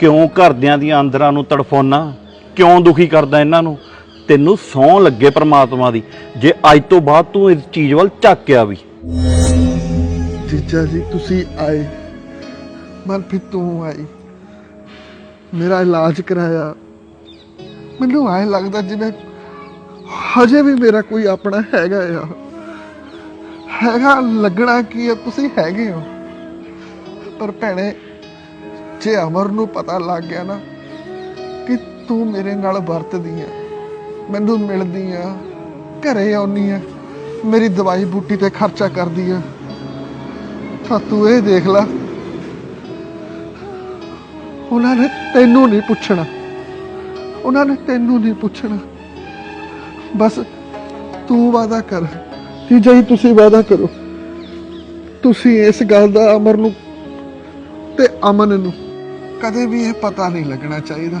ਕਿਉਂ ਘਰਦਿਆਂ ਦੀਆਂ ਅੰਦਰਾਂ ਨੂੰ ਤੜਫਾਉਣਾ? ਕਿਉਂ ਦੁਖੀ ਕਰਦਾ ਇਹਨਾਂ ਨੂੰ? ਤੈਨੂੰ ਸੌਂ ਲੱਗੇ ਪ੍ਰਮਾਤਮਾ ਦੀ। ਜੇ ਅੱਜ ਤੋਂ ਬਾਅਦ ਤੂੰ ਇਸ ਚੀਜ਼ ਵੱਲ ਝਾਕਿਆ ਵੀ ਜੀਜਾ ਜੀ, ਤੁਸੀਂ ਆਏ। ਮਨਪ੍ਰੀਤ, ਤੂੰ ਆਈ। ਮੇਰਾ ਇਲਾਜ ਕਰਾਇਆ। ਮੈਨੂੰ ਐ ਲੱਗਦਾ ਜਿਵੇਂ ਹਜੇ ਵੀ ਮੇਰਾ ਕੋਈ ਆਪਣਾ ਹੈਗਾ ਆ। ਹੈਗਾ, ਲੱਗਣਾ ਕੀ ਆ? ਤੁਸੀਂ ਹੈਗੇ ਹੋ। ਪਰ ਭੈਣੇ ਜੇ ਅਮਰ ਨੂੰ ਪਤਾ ਲੱਗ ਗਿਆ ਨਾ ਕਿ ਤੂੰ ਮੇਰੇ ਨਾਲ ਵਰਤਦੀ ਆ, ਮੈਨੂੰ ਮਿਲਦੀ ਆ, ਘਰੇ ਆਉਣੀ ਆ, ਮੇਰੀ ਦਵਾਈ ਬੂਟੀ ਤੇ ਖਰਚਾ ਕਰਦੀ ਆ, ਤਾਂ ਤੂੰ ਇਹ ਦੇਖ ਲੈ। ਉਹਨਾਂ ਨੇ ਤੈਨੂੰ ਨਹੀਂ ਪੁੱਛਣਾ। ਉਹਨਾਂ ਨੇ ਤੈਨੂੰ ਨਹੀਂ ਪੁੱਛਣਾ। ਬਸ ਤੂੰ ਵਾਦਾ ਕਰ ਕਿ ਜੇ ਤੁਸੀਂ ਵਾਦਾ ਕਰੋ। ਤੁਸੀਂ ਇਸ ਗੱਲ ਦਾ ਅਮਰ ਨੂੰ ਤੇ ਅਮਨ ਨੂੰ ਕਦੇ ਵੀ ਇਹ ਪਤਾ ਨਹੀਂ ਲੱਗਣਾ ਚਾਹੀਦਾ।